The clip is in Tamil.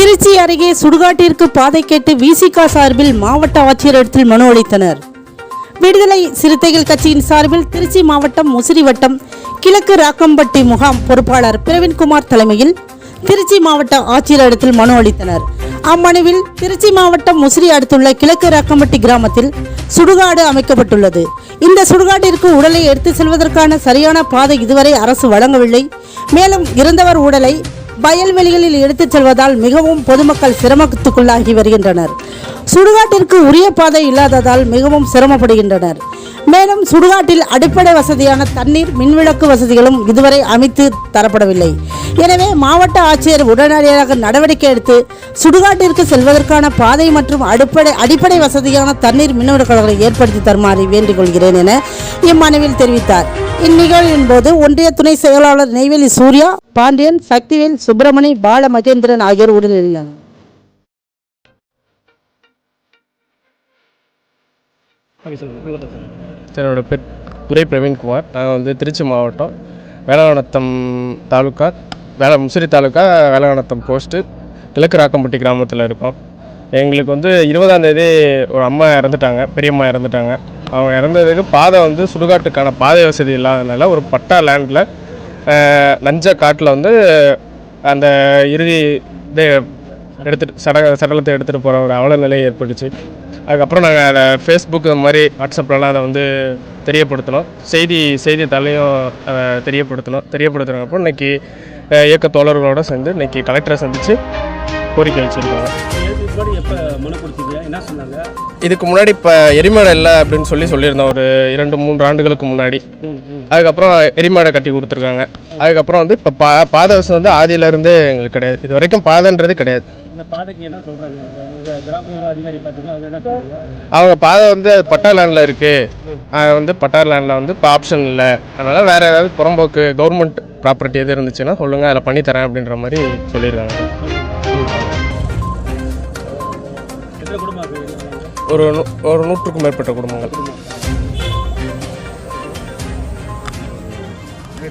திருச்சி அருகே சுடுகாட்டிற்கு பாதை கேட்டு விசிகா சார்பில் மாவட்ட ஆட்சியரிடத்தில் மனு அளித்தனர். விடுதலை சிறுத்தைகள் கட்சியின் சார்பில் திருச்சி மாவட்டம் முசிறி வட்டம் கிழக்கு ராக்கம்பட்டி முகாம் பொறுப்பாளர் பிரவீன்குமார் தலைமையில் திருச்சி மாவட்ட ஆட்சியரிடத்தில் மனு அளித்தனர். அம்மனுவில் திருச்சி மாவட்டம் முசிறி அடுத்துள்ள கிழக்கு ராக்கம்பட்டி கிராமத்தில் சுடுகாடு அமைக்கப்பட்டுள்ளது. இந்த சுடுகாட்டிற்கு உடலை எடுத்து செல்வதற்கான சரியான பாதை இதுவரை அரசு வழங்கவில்லை. மேலும் இறந்தவர் உடலை வயல்வெளிகளில் எடுத்துச் செல்வதால் மிகவும் பொதுமக்கள் சிரமத்துக்குள்ளாகி வருகின்றனர். சுடுகாட்டிற்கு உரிய பாதை இல்லாததால் மிகவும் சிரமப்படுகின்றனர். மேலும் சுடுகாட்டில் அடிப்படை வசதியான தண்ணீர் மின்விளக்கு வசதிகளும் இதுவரை அமைத்து தரப்படவில்லை. எனவே மாவட்ட ஆட்சியர் உடனடியாக நடவடிக்கை எடுத்து சுடுகாட்டிற்கு செல்வதற்கான பாதை மற்றும் அடிப்படை அடிப்படை வசதியான தண்ணீர் மின்விளக்குகளை ஏற்படுத்தி தருமாறு வேண்டிக் கொள்கிறேன் என இம்மனுவில் தெரிவித்தார். இந்நிகழ்வின் போது ஒன்றிய துணை செயலாளர் நெய்வேலி சூர்யா பாண்டியன் சக்திவேல் சுப்பிரமணி பால மகேந்திரன் ஆகியோர் உடனிருந்தனர். என்னோட பேர் துரை பிரவீன்குமார் நான் வந்து திருச்சி மாவட்டம் வேளாணத்தம் தாலுக்கா வேள முசிறி தாலுக்கா வேளாணத்தம் போஸ்ட்டு கிழக்கு ராக்கம்பட்டி கிராமத்தில் இருக்கோம். எங்களுக்கு வந்து இருபதாந்தேதி ஒரு அம்மா இறந்துட்டாங்க பெரியம்மா இறந்துட்டாங்க. அவங்க இறந்ததுக்கு பாதை வந்து சுடுகாட்டுக்கான பாதை வசதி இல்லாததுனால ஒரு பட்டா லேண்டில் நஞ்ச காட்டில் வந்து அந்த இறுதி இதை எடுத்துகிட்டு சட சடலத்தை எடுத்துகிட்டு போகிற ஒரு அவல நிலை ஏற்பட்டுச்சு. அதுக்கப்புறம் நாங்கள் அதை ஃபேஸ்புக் இந்த மாதிரி வாட்ஸ்அப்லலாம் அதை வந்து தெரியப்படுத்தினோம். செய்தி செய்தித்தாளையும் அதை தெரியப்படுத்தினோம். தெரியப்படுத்துகிறப்போ இன்னைக்கு இயக்க தோழர்களோடு சேர்ந்து இன்னைக்கு கலெக்டரை சந்தித்து கோரிக்கை வச்சுருக்காங்க. இதுக்கு முன்னாடி இப்போ எரிமேடை இல்லை அப்படின்னு சொல்லி சொல்லியிருந்தோம். ஒரு இரண்டு மூன்று ஆண்டுகளுக்கு முன்னாடி. அதுக்கப்புறம் எரிமேடை கட்டி கொடுத்துருக்காங்க. அதுக்கப்புறம் வந்து இப்போ பா பாதை வசதி வந்து ஆதியிலேருந்தே எங்களுக்கு கிடையாது. இது வரைக்கும் பாதைன்றது கிடையாது. அவங்க பாதை வந்து பட்டா லேண்டில் இருக்குது அது வந்து பட்டா லேண்டில் வந்து இப்போ ஆப்ஷன் இல்லை. அதனால் வேறு ஏதாவது புறம்போக்கு கவர்மெண்ட் ப்ராப்பர்ட்டி எது இருந்துச்சுன்னா சொல்லுங்கள் அதில் பண்ணித்தரேன் அப்படின்ற மாதிரி சொல்லியிருக்காங்க. ஒரு நூ- ஒரு நூற்றுக்கும் மேற்பட்ட குடும்பங்கள்.